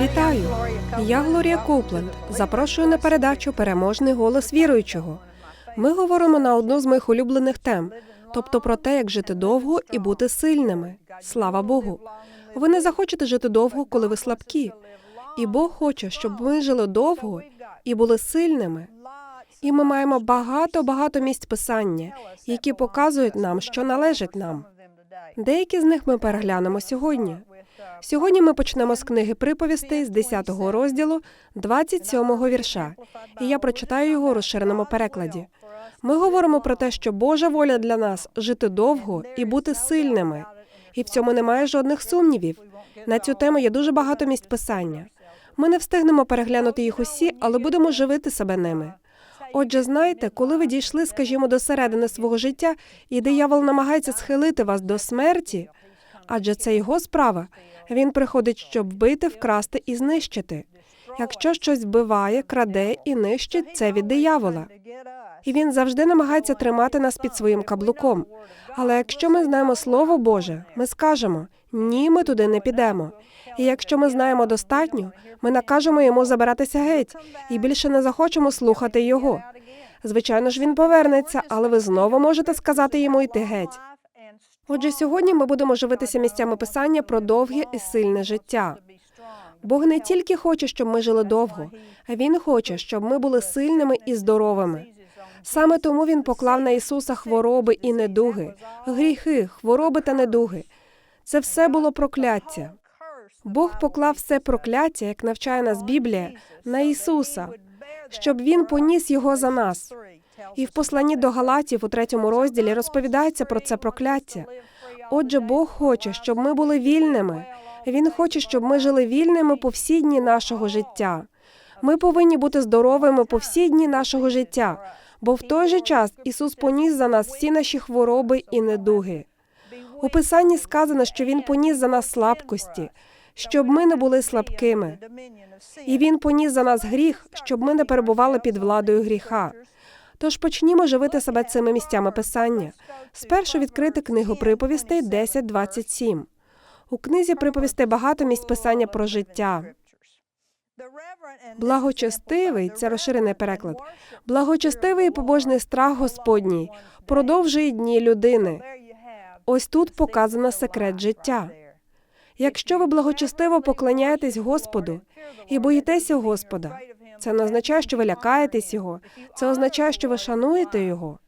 Вітаю! Я Глорія Копленд. Запрошую на передачу Переможний голос віруючого. Ми говоримо на одну з моїх улюблених тем, тобто про те, як жити довго і бути сильними. Слава Богу. Ви не захочете жити довго, коли ви слабкі. І Бог хоче, щоб ми жили довго і були сильними. І ми маємо багато багато місць писання, які показують нам, що належить нам. Деякі з них ми переглянемо сьогодні. Сьогодні ми почнемо з книги приповістей з 10-го розділу 27 вірша, і я прочитаю його у розширеному перекладі. Ми говоримо про те, що Божа воля для нас жити довго і бути сильними. І в цьому немає жодних сумнівів. На цю тему є дуже багато місць писання. Ми не встигнемо переглянути їх усі, але будемо живити себе ними. Отже, знаєте, коли ви дійшли, скажімо, до середини свого життя, і диявол намагається схилити вас до смерті, адже це його справа. Він приходить, щоб вбити, вкрасти і знищити. Якщо щось вбиває, краде і нищить, це від диявола. І він завжди намагається тримати нас під своїм каблуком. Але якщо ми знаємо Слово Боже, ми скажемо ні, ми туди не підемо. І якщо ми знаємо достатньо, ми накажемо йому забиратися геть і більше не захочемо слухати його. Звичайно ж, він повернеться, але ви знову можете сказати йому йти геть. Отже, сьогодні ми будемо живитися місцями писання про довге і сильне життя. Бог не тільки хоче, щоб ми жили довго, а Він хоче, щоб ми були сильними і здоровими. Саме тому він поклав на Ісуса хвороби і недуги, гріхи, хвороби та недуги. Це все було прокляття. Бог поклав все прокляття, як навчає нас Біблія, на Ісуса, щоб Він поніс його за нас. І в посланні до Галатів у третьому розділі розповідається про це прокляття. Отже, Бог хоче, щоб ми були вільними. Він хоче, щоб ми жили вільними по всі дні нашого життя. Ми повинні бути здоровими по всі дні нашого життя, бо в той же час Ісус поніс за нас всі наші хвороби і недуги. У Писанні сказано, що Він поніс за нас слабкості, щоб ми не були слабкими. І Він поніс за нас гріх, щоб ми не перебували під владою гріха. Тож почнімо живити себе цими місцями писання. Спершу відкрити книгу приповістей 10.27. У книзі приповістей багато місць писання про життя. Благочестивий це розширений переклад. Благочестивий і побожний страх Господній продовжує дні людини. Ось тут показано секрет життя. Якщо ви благочестиво поклоняєтесь Господу і боїтеся Господа, це не означає, що ви лякаєтесь його. Це означає, що ви шануєте його.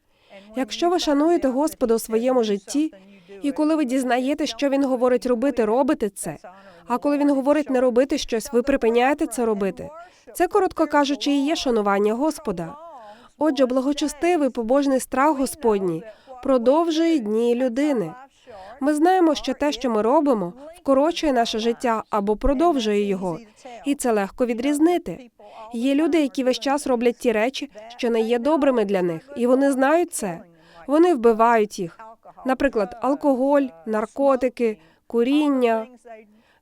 Якщо ви шануєте Господа у своєму житті, і коли ви дізнаєте, що він говорить робити, робите це. А коли він говорить не робити щось, ви припиняєте це робити. Це, коротко кажучи, і є шанування Господа. Отже, благочестивий побожний страх Господній продовжує дні людини. Ми знаємо, що те, що ми робимо, вкорочує наше життя або продовжує його, і це легко відрізнити. Є люди, які весь час роблять ті речі, що не є добрими для них, і вони знають це. Вони вбивають їх. Наприклад, алкоголь, наркотики, куріння.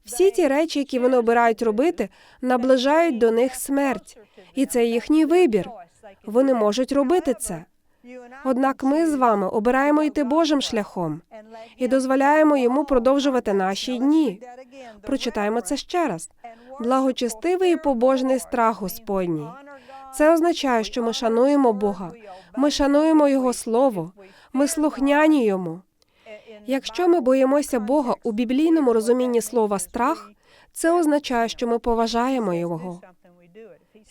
Всі ті речі, які вони обирають робити, наближають до них смерть, і це їхній вибір. Вони можуть робити це. Однак ми з вами обираємо йти Божим шляхом і дозволяємо йому продовжувати наші дні. Прочитаємо це ще раз. Благочестивий і побожний страх Господній. Це означає, що ми шануємо Бога, ми шануємо Його Слово, ми слухняні йому. Якщо ми боїмося Бога у біблійному розумінні слова страх, це означає, що ми поважаємо Його.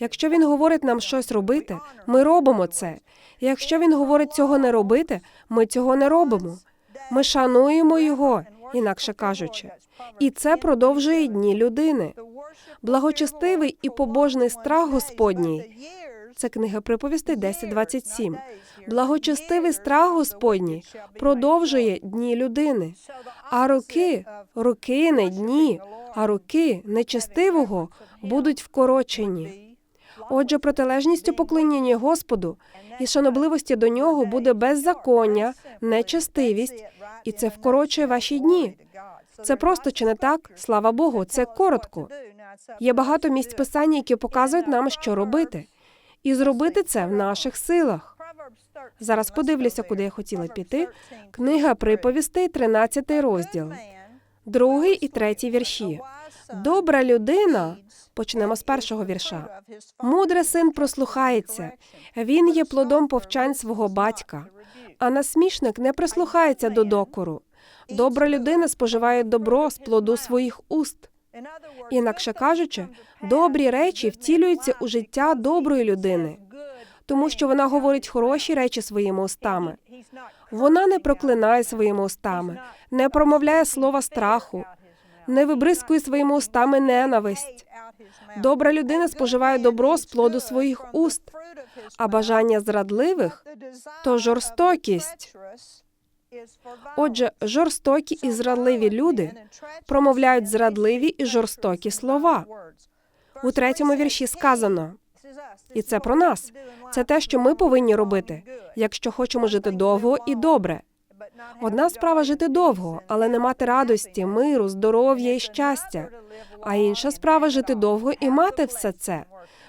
Якщо він говорить нам щось робити, ми робимо це. Якщо він говорить цього не робити, ми цього не робимо. Ми шануємо його, інакше кажучи, і це продовжує дні людини. Благочестивий і побожний страх Господній. Це книга приповістей 10.27. Благочестивий страх Господній продовжує дні людини. А роки, роки не дні, а роки нечестивого будуть вкорочені. Отже, протилежністю поклоніння Господу і шанобливості до нього буде беззаконня, нечестивість, і це вкорочує ваші дні. Це просто чи не так? Слава Богу, це коротко. Є багато місць писання, які показують нам, що робити, і зробити це в наших силах. Зараз подивлюся, куди я хотіла піти. Книга приповістей, 13 розділ. Другий і третій вірші. Добра людина. Почнемо з першого вірша. Мудрий син прослухається. Він є плодом повчань свого батька. А насмішник не прислухається до докору. Добра людина споживає добро з плоду своїх уст. Інакше кажучи, добрі речі втілюються у життя доброї людини, тому що вона говорить хороші речі своїми устами. Вона не проклинає своїми устами, не промовляє слова страху, не вибризкує своїми устами ненависть. Добра людина споживає добро з плоду своїх уст, а бажання зрадливих то жорстокість. Отже, жорстокі і зрадливі люди промовляють зрадливі і жорстокі слова. У третьому вірші сказано, і це про нас. Це те, що ми повинні робити, якщо хочемо жити довго і добре. Одна справа жити довго, але не мати радості, миру, здоров'я і щастя. А інша справа жити довго і мати все це,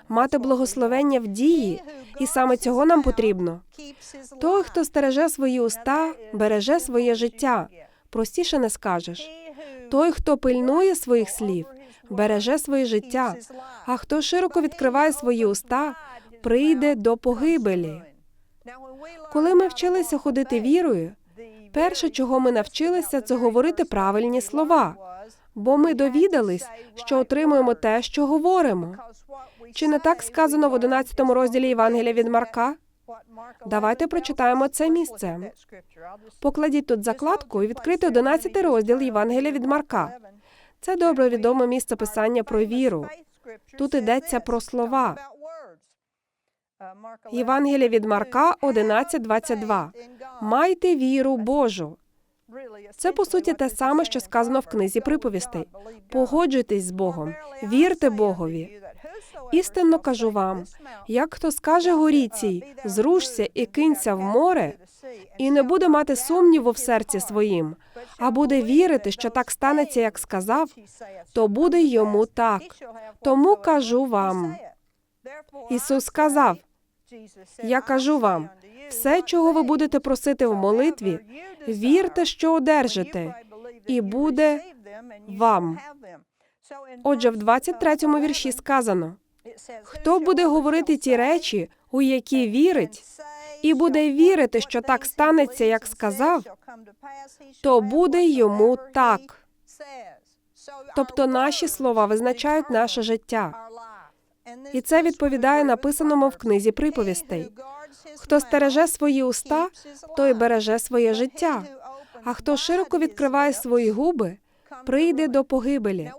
мати благословення в дії, і саме цього нам потрібно. Той, хто стереже свої уста, береже своє життя. Простіше не скажеш. Той, хто пильнує своїх слів, береже своє життя. А хто широко відкриває свої уста, прийде до погибелі. Коли ми вчилися ходити вірою, перше, чого ми навчилися, це говорити правильні слова, бо ми довідались, що отримуємо те, що говоримо. Чи не так сказано в 11 розділі Євангелія від Марка? Давайте прочитаємо це місце. Покладіть тут закладку і відкрити 11 розділ Євангелія від Марка. Це добре відоме місце писання про віру. Тут йдеться про слова. Євангелія від Марка 11.22. Майте віру Божу. Це по суті те саме, що сказано в книзі приповістей. Погоджуйтесь з Богом, вірте Богові. Істинно кажу вам: як хто скаже горі цій, зрушся і кинься в море, і не буде мати сумніву в серці своїм, а буде вірити, що так станеться, як сказав, то буде йому так. Тому кажу вам. Ісус сказав: Я кажу вам, все, чого ви будете просити в молитві, вірте, що одержите, і буде вам. Отже, в 23-му вірші сказано: хто буде говорити ті речі, у які вірить, і буде вірити, що так станеться, як сказав, то буде йому так. Тобто наші слова визначають наше життя. І це відповідає написаному в книзі приповістей. Хто стереже свої уста, той береже своє життя. А хто широко відкриває свої губи, прийде до погибелі.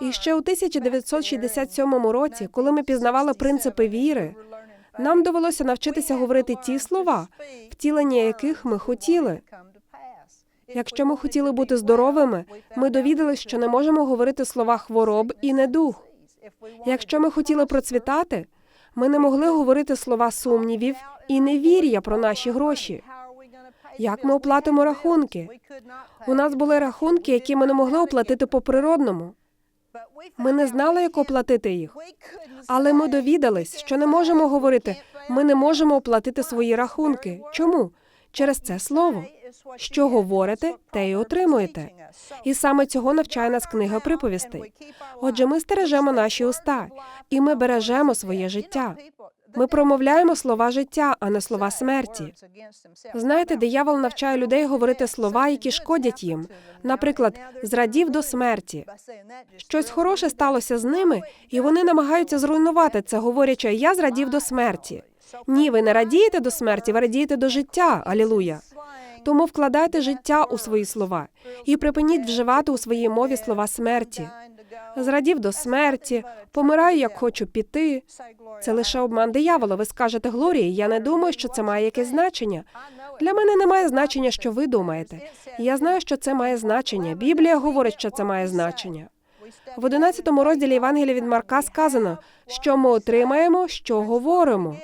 І ще у 1967 році, коли ми пізнавали принципи віри, нам довелося навчитися говорити ті слова, втілення яких ми хотіли. Якщо ми хотіли бути здоровими, ми довідались, що не можемо говорити слова хвороб і недух. Якщо ми хотіли процвітати, ми не могли говорити слова сумнівів і невір'я про наші гроші. Як ми оплатимо рахунки? У нас були рахунки, які ми не могли оплатити по природному. Ми не знали, як оплатити їх. Але ми довідались, що не можемо говорити. Ми не можемо оплатити свої рахунки. Чому? Через це слово. Що говорите, те й отримуєте. І саме цього навчає нас книга приповістей. Отже, ми стережемо наші уста, і ми бережемо своє життя. Ми промовляємо слова життя, а не слова смерті. Знаєте, диявол навчає людей говорити слова, які шкодять їм. Наприклад, зрадів до смерті. Щось хороше сталося з ними, і вони намагаються зруйнувати це, говорячи, я зрадів до смерті. Ні, ви не радієте до смерті, ви радієте до життя. Алілуя. Тому вкладайте життя у свої слова і припиніть вживати у своїй мові слова смерті. Зрадів до смерті, помираю, як хочу піти. Це лише обман диявола. Ви скажете Глорії, я не думаю, що це має якесь значення. Для мене немає значення, що ви думаєте. Я знаю, що це має значення. Біблія говорить, що це має значення. В 11 розділі Євангелія від Марка сказано, що ми отримаємо, що говоримо.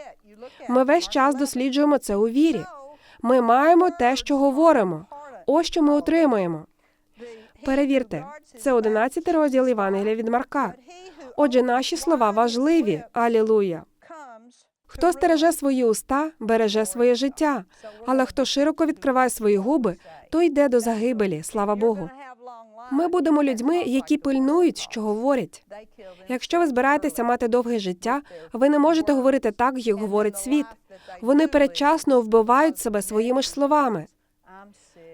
Ми весь час досліджуємо це у вірі. Ми маємо те, що говоримо. Ось що ми отримаємо. Перевірте, це 11 розділ Євангелія від Марка. Отже, наші слова важливі. Алілуя. Хто стереже свої уста, береже своє життя. Але хто широко відкриває свої губи, то йде до загибелі. Слава Богу. Ми будемо людьми, які пильнують, що говорять. Якщо ви збираєтеся мати довге життя, ви не можете говорити так, як говорить світ. Вони передчасно вбивають себе своїми ж словами.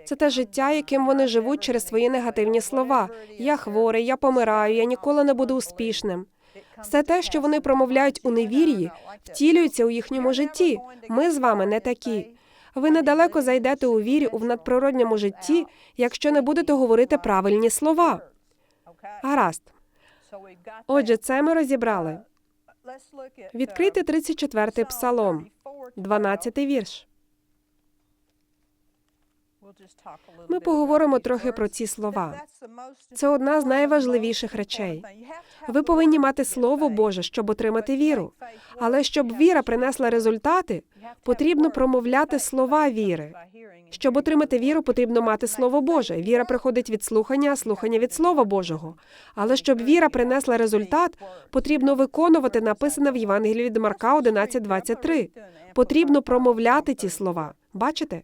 Це те життя, яким вони живуть через свої негативні слова. Я хворий, я помираю, я ніколи не буду успішним. Все те, що вони промовляють у невір'ї, втілюється у їхньому житті. Ми з вами не такі. Ви недалеко зайдете у вірі у надприродньому житті, якщо не будете говорити правильні слова. Гаразд. Отже, це ми розібрали. Відкрийте 34-й псалом, 12-й вірш. Ми поговоримо трохи про ці слова. Це одна з найважливіших речей. Ви повинні мати слово Боже, щоб отримати віру. Але щоб віра принесла результати, потрібно промовляти слова віри. Щоб отримати віру, потрібно мати слово Боже. Віра приходить від слухання, а слухання від Слова Божого. Але щоб віра принесла результат, потрібно виконувати написане в Євангелії від Марка 11.23. Потрібно промовляти ті слова. Бачите?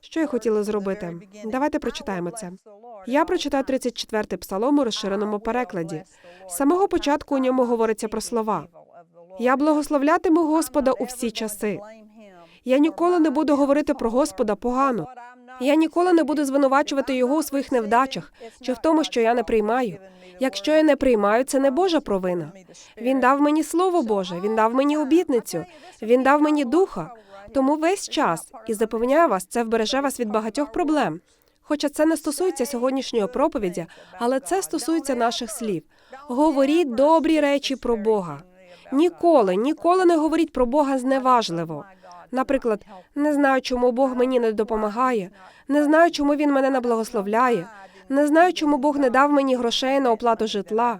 Що я хотіла зробити? Давайте прочитаємо це. Я прочитаю 34-й псалом у розширеному перекладі. З самого початку у ньому говориться про слова. Я благословлятиму Господа у всі часи. Я ніколи не буду говорити про Господа погано. Я ніколи не буду звинувачувати його у своїх невдачах чи в тому, що я не приймаю. Якщо я не приймаю, це не Божа провина. Він дав мені слово Боже, він дав мені обітницю, він дав мені духа. Тому весь час і запевняю вас, це вбереже вас від багатьох проблем. Хоча це не стосується сьогоднішньої проповіді, але це стосується наших слів. Говоріть добрі речі про Бога. Ніколи, ніколи не говоріть про Бога зневажливо. Наприклад, не знаю, чому Бог мені не допомагає, не знаю, чому він мене не благословляє, не знаю, чому Бог не дав мені грошей на оплату житла.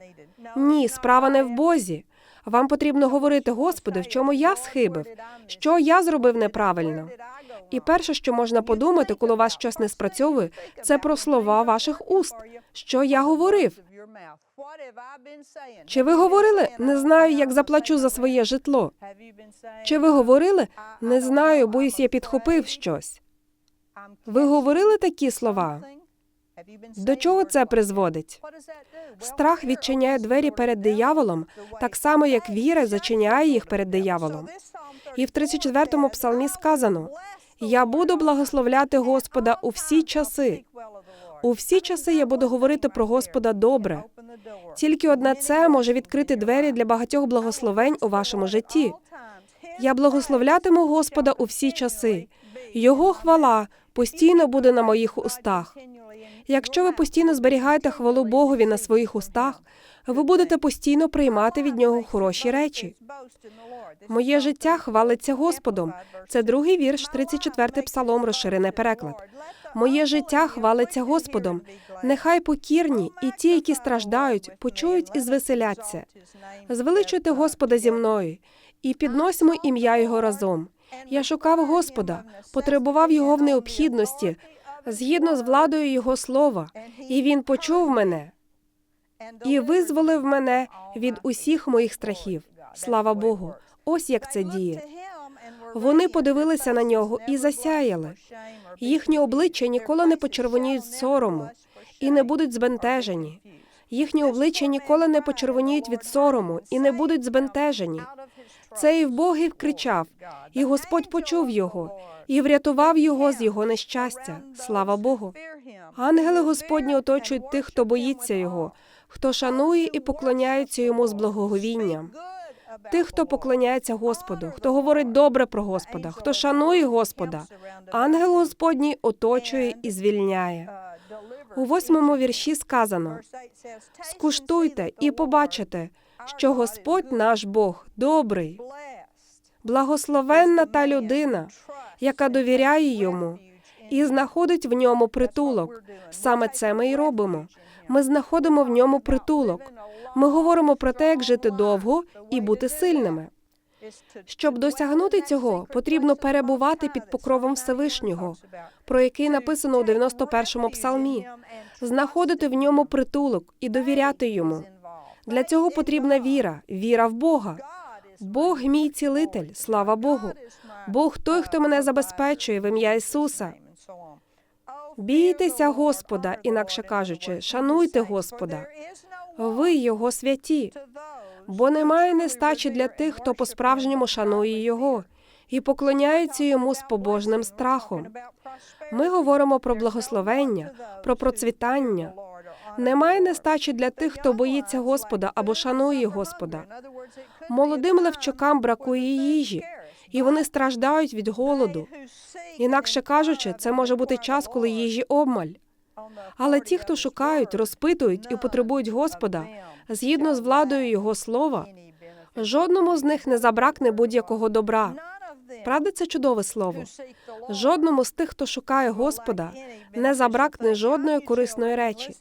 Ні, справа не в Бозі. Вам потрібно говорити, Господи, в чому я схибив, що я зробив неправильно. І перше, що можна подумати, коли у вас щось не спрацьовує, це про слова ваших уст. Що я говорив? Чи ви говорили не знаю, як заплачу за своє житло? Чи ви говорили не знаю, боюсь, я підхопив щось? Ви говорили такі слова? До чого це призводить? Страх відчиняє двері перед дияволом, так само як віра зачиняє їх перед дияволом. І в 34-му псалмі сказано: Я буду благословляти Господа у всі часи. У всі часи я буду говорити про Господа добре. Тільки одне це може відкрити двері для багатьох благословень у вашому житті. Я благословлятиму Господа у всі часи. Його хвала постійно буде на моїх устах. Якщо ви постійно зберігаєте хвалу Богові на своїх устах, ви будете постійно приймати від нього хороші речі. Моє життя хвалиться Господом. Це другий вірш, 34-й псалом, розширений переклад. Моє життя хвалиться Господом. Нехай покірні і ті, які страждають, почують і звеселяться. Звеличуйте Господа зі мною і підносимо ім'я Його разом. Я шукав Господа, потребував його в необхідності, згідно з владою Його слова, і Він почув мене і визволив мене від усіх моїх страхів. Слава Богу! Ось як це діє. Вони подивилися на нього і засяяли. Їхні обличчя ніколи не почервоніють сорому і не будуть збентежені. Їхні обличчя ніколи не почервоніють від сорому і не будуть збентежені. Цей вбогий вкричав, і Господь почув його і врятував його з його нещастя. Слава Богу! Ангели Господні оточують тих, хто боїться його, хто шанує і поклоняється йому з благоговінням. Тих, хто поклоняється Господу, хто говорить добре про Господа, хто шанує Господа, ангел Господній оточує і звільняє. У восьмому вірші сказано: скуштуйте і побачите, що Господь наш Бог добрий, благословенна та людина, яка довіряє йому і знаходить в ньому притулок. Саме це ми й робимо. Ми знаходимо в ньому притулок. Ми говоримо про те, як жити довго і бути сильними. Щоб досягнути цього, потрібно перебувати під покровом Всевишнього, про який написано у 91-му псалмі, знаходити в ньому притулок і довіряти йому. Для цього потрібна віра, віра в Бога. Бог мій цілитель, слава Богу. Бог той, хто мене забезпечує в ім'я Ісуса. Бійтеся Господа, інакше кажучи, шануйте Господа. Ви його святі, бо немає нестачі для тих, хто по-справжньому шанує його і поклоняється йому з побожним страхом. Ми говоримо про благословення, про процвітання. Немає нестачі для тих, хто боїться Господа або шанує Господа. Молодим левчукам бракує їжі, і вони страждають від голоду. Інакше кажучи, це може бути час, коли їжі обмаль. Але ті, хто шукають, розпитують і потребують Господа, згідно з владою Його слова, жодному з них не забракне будь-якого добра. Правда, це чудове слово. Жодному з тих, хто шукає Господа, не забракне жодної корисної речі.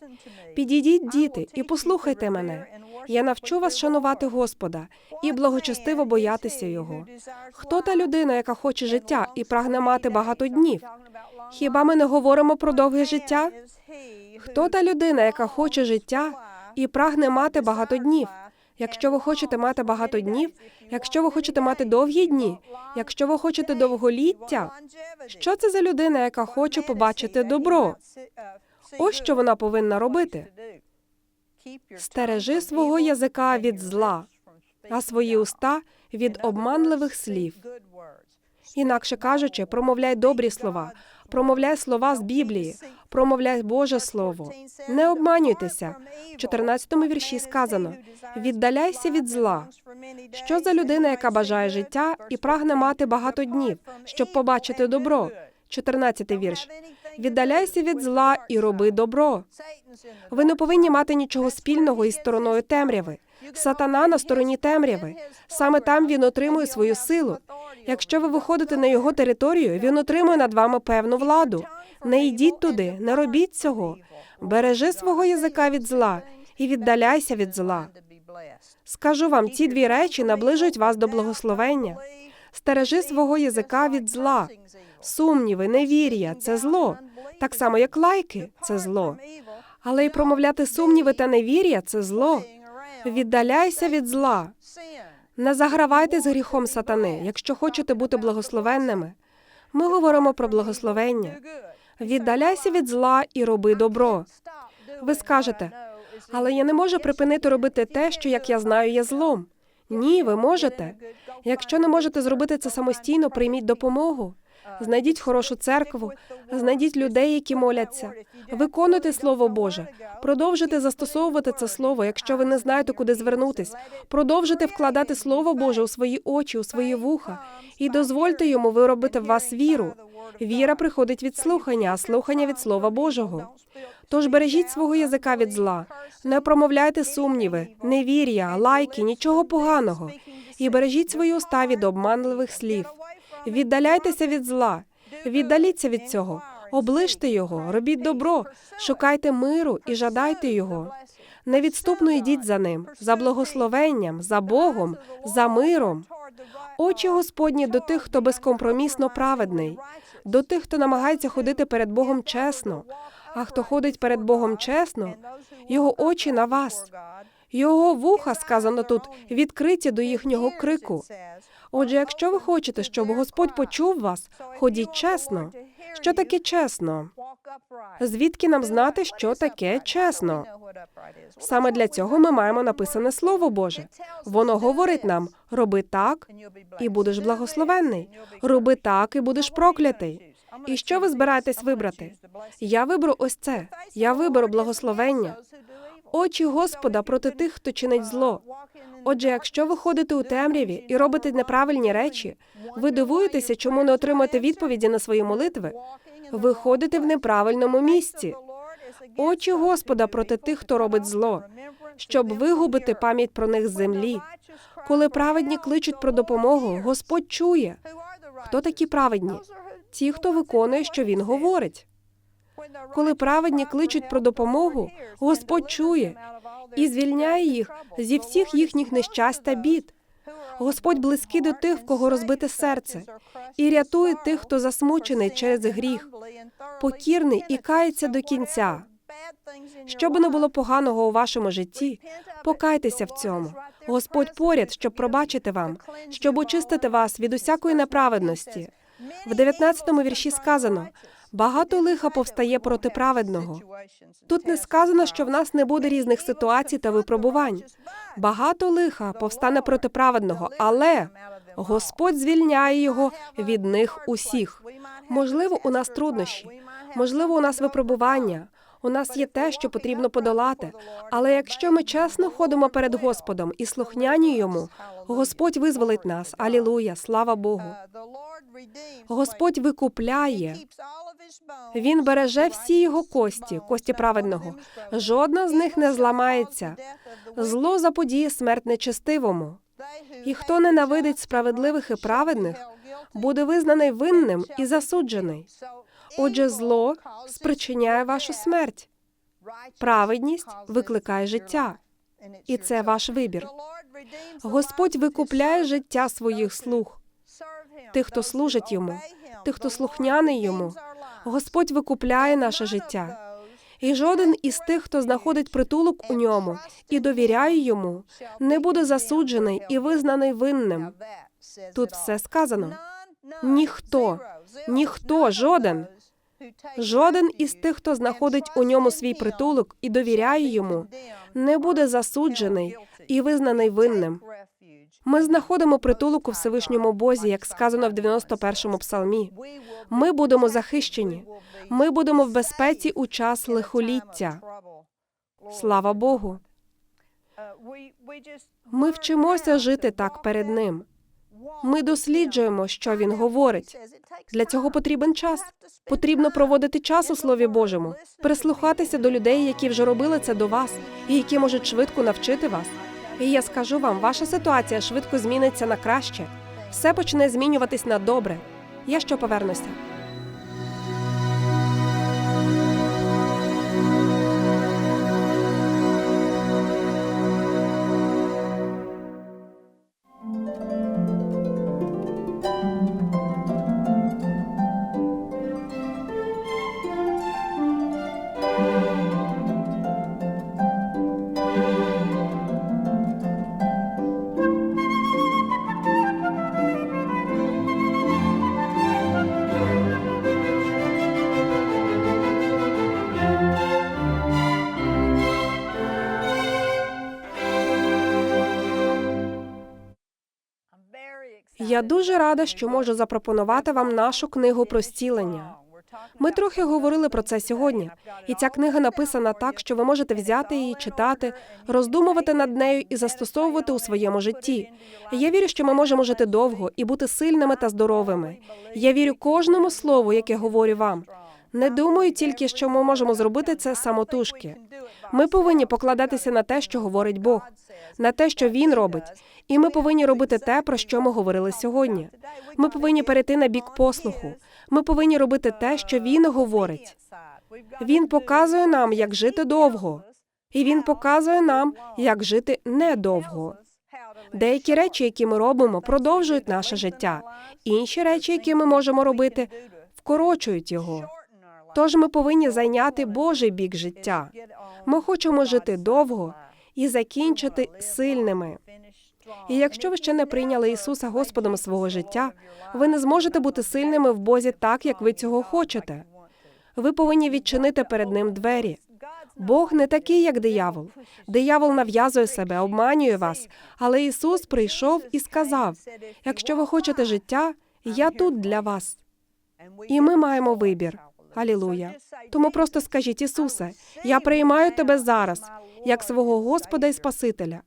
Підійдіть, діти, і послухайте мене. Я навчу вас шанувати Господа і благочестиво боятися Його. Хто та людина, яка хоче життя і прагне мати багато днів? Хіба ми не говоримо про довге життя? Хто та людина, яка хоче життя і прагне мати багато днів? Якщо ви хочете мати багато днів, якщо ви хочете мати довгі дні, якщо ви хочете довголіття, що це за людина, яка хоче побачити добро? Ось що вона повинна робити. Стережи свого язика від зла, а свої уста від обманливих слів. Інакше кажучи, промовляй добрі слова, промовляй слова з Біблії, промовляй Боже Слово. Не обманюйтеся. В 14-му вірші сказано: віддаляйся від зла. Що за людина, яка бажає життя і прагне мати багато днів, щоб побачити добро? 14-й вірш. Віддаляйся від зла і роби добро. Ви не повинні мати нічого спільного із стороною темряви. Сатана на стороні темряви. Саме там він отримує свою силу. Якщо ви виходите на його територію, він отримує над вами певну владу. Не йдіть туди, не робіть цього. Бережи свого язика від зла і віддаляйся від зла. Скажу вам, ці дві речі наближують вас до благословення. Стережи свого язика від зла. Сумніви, невір'я це зло, так само як лайки це зло. Але й промовляти сумніви та невір'я це зло. Віддаляйся від зла. Не загравайте з гріхом сатани, якщо хочете бути благословенними. Ми говоримо про благословення. Віддаляйся від зла і роби добро. Ви скажете, але я не можу припинити робити те, що як я знаю, є злом. Ні, ви можете. Якщо не можете зробити це самостійно, прийміть допомогу. Знайдіть хорошу церкву, знайдіть людей, які моляться. Виконуйте слово Боже. Продовжуйте застосовувати це слово, якщо ви не знаєте, куди звернутись. Продовжуйте вкладати слово Боже у свої очі, у свої вуха, і дозвольте йому виробити в вас віру. Віра приходить від слухання, а слухання від Слова Божого. Тож бережіть свого язика від зла, не промовляйте сумніви, невір'я, лайки, нічого поганого, і бережіть свої уста від обманливих слів. Віддаляйтеся від зла, віддаліться від цього, оближте його, робіть добро, шукайте миру і жадайте його. Невідступно йдіть за ним, за благословенням, за Богом, за миром. Очі Господні до тих, хто безкомпромісно праведний, до тих, хто намагається ходити перед Богом чесно. А хто ходить перед Богом чесно, його очі на вас. Його вуха, сказано тут, відкриті до їхнього крику. Отже, якщо ви хочете, щоб Господь почув вас, ходіть чесно. Що таке чесно? Звідки нам знати, що таке чесно? Саме для цього ми маємо написане Слово Боже. Воно говорить нам: роби так, і будеш благословенний. Роби так, і будеш проклятий. І що ви збираєтесь вибрати? Я виберу ось це. Я виберу благословення. Очі Господа проти тих, хто чинить зло. Отже, якщо ви ходите у темряві і робите неправильні речі, ви дивуєтеся, чому не отримаєте відповіді на свої молитви. Ви ходите в неправильному місці. Очі Господа проти тих, хто робить зло, щоб вигубити пам'ять про них з землі. Коли праведні кличуть про допомогу, Господь чує. Хто такі праведні? Ті, хто виконує, що він говорить. Коли праведні кличуть про допомогу, Господь чує і звільняє їх зі всіх їхніх нещасть та бід. Господь близький до тих, в кого розбите серце, і рятує тих, хто засмучений через гріх, покірний і кається до кінця. Що би не було поганого у вашому житті, покайтеся в цьому. Господь поряд, щоб пробачити вам, щоб очистити вас від усякої неправедності. В 19-му вірші сказано: Багато лиха повстає проти праведного. Тут не сказано, що в нас не буде різних ситуацій та випробувань. Багато лиха повстане проти праведного, але Господь звільняє його від них усіх. Можливо, у нас труднощі, можливо, у нас випробування. У нас є те, що потрібно подолати. Але якщо ми чесно ходимо перед Господом і слухняні йому, Господь визволить нас. Алілуя, слава Богу. Господь викупляє. Він береже всі його кості, кості праведного. Жодна з них не зламається. Зло заподіє смерть нечестивому. І хто ненавидить справедливих і праведних, буде визнаний винним і засуджений. Отже, зло спричиняє вашу смерть. Праведність викликає життя, і це ваш вибір. Господь викупляє життя своїх слуг, тих, хто служить йому, тих, хто слухняний йому. Господь викупляє наше життя. І жоден із тих, хто знаходить притулок у ньому і довіряє йому, не буде засуджений і визнаний винним. Тут все сказано. Ніхто, ніхто, жоден, жоден із тих, хто знаходить у ньому свій притулок і довіряє йому, не буде засуджений і визнаний винним. Ми знаходимо притулок у Всевишньому Бозі, як сказано в 91-му псалмі. Ми будемо захищені. Ми будемо в безпеці у час лихоліття. Слава Богу. Ми вчимося жити так перед ним. Ми досліджуємо, що він говорить. Для цього потрібен час. Потрібно проводити час у Слові Божому, прислухатися до людей, які вже робили це до вас, і які можуть швидко навчити вас. І я скажу вам, ваша ситуація швидко зміниться на краще. Все почне змінюватись на добре. Я що повернуся. Я дуже рада, що можу запропонувати вам нашу книгу про зцілення. Ми трохи говорили про це сьогодні, і ця книга написана так, що ви можете взяти її, читати, роздумувати над нею і застосовувати у своєму житті. Я вірю, що ми можемо жити довго і бути сильними та здоровими. Я вірю кожному слову, яке говорю вам. Не думаю тільки, що ми можемо зробити це самотужки. Ми повинні покладатися на те, що говорить Бог, на те, що Він робить, і ми повинні робити те, про що ми говорили сьогодні. Ми повинні перейти на бік послуху. Ми повинні робити те, що він говорить. Він показує нам, як жити довго, і він показує нам, як жити недовго. Деякі речі, які ми робимо, продовжують наше життя. Інші речі, які ми можемо робити, вкорочують його. Тож ми повинні зайняти Божий бік життя. Ми хочемо жити довго і закінчити сильними. І якщо ви ще не прийняли Ісуса Господом свого життя, ви не зможете бути сильними в Бозі так, як ви цього хочете. Ви повинні відчинити перед ним двері. Бог не такий, як диявол. Диявол нав'язує себе, обманює вас. Але Ісус прийшов і сказав: якщо ви хочете життя, я тут для вас. І ми маємо вибір. Алілуя. Тому просто скажіть, Ісусе, я приймаю тебе зараз, як свого Господа і Спасителя.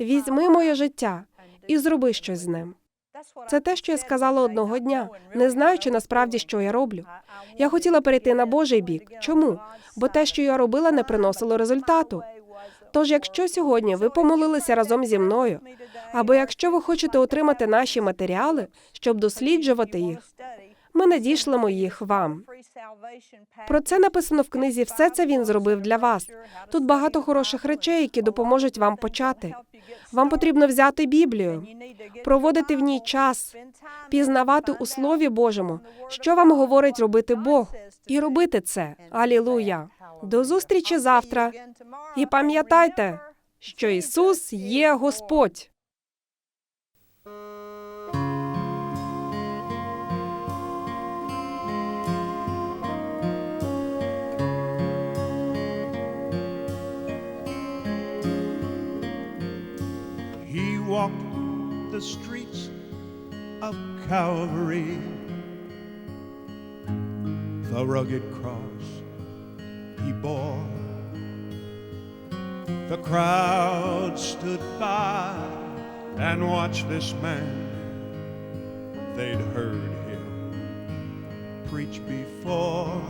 Візьми моє життя і зроби щось з ним. Це те, що я сказала одного дня, не знаючи насправді, що я роблю. Я хотіла перейти на Божий бік. Чому? Бо те, що я робила, не приносило результату. Тож, якщо сьогодні ви помолилися разом зі мною, або якщо ви хочете отримати наші матеріали, щоб досліджувати їх, ми надішлемо їх вам. Про це написано в книзі. Все це він зробив для вас. Тут багато хороших речей, які допоможуть вам почати. Вам потрібно взяти Біблію, проводити в ній час, пізнавати у Слові Божому, що вам говорить робити Бог, і робити це. Алілуя! До зустрічі завтра. І пам'ятайте, що Ісус є Господь. Calvary, the rugged cross he bore. The crowd stood by and watched this man. They'd heard him preach before.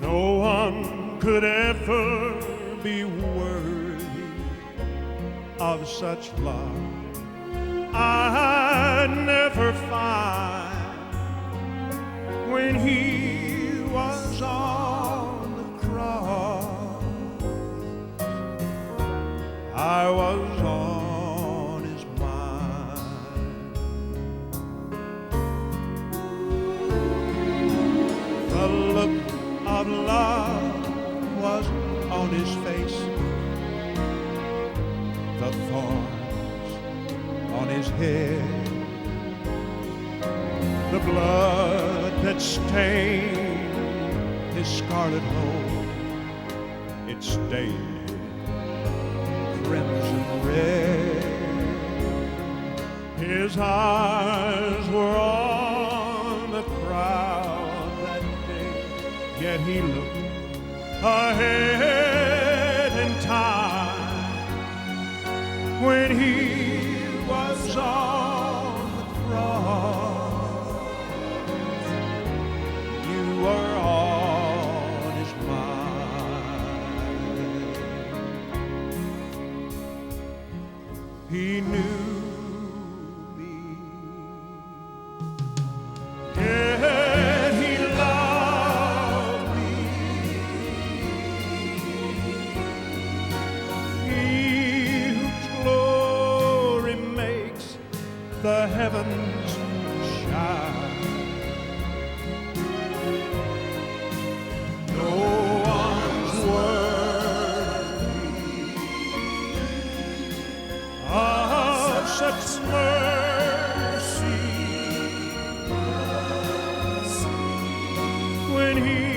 No one could ever be worthy of such love. I'd never find when he was on the cross. I was his head. The blood that stained his scarlet robe. It stained his crimson red. His eyes were on the crowd that day, yet he looked ahead in time when he such mercy. When he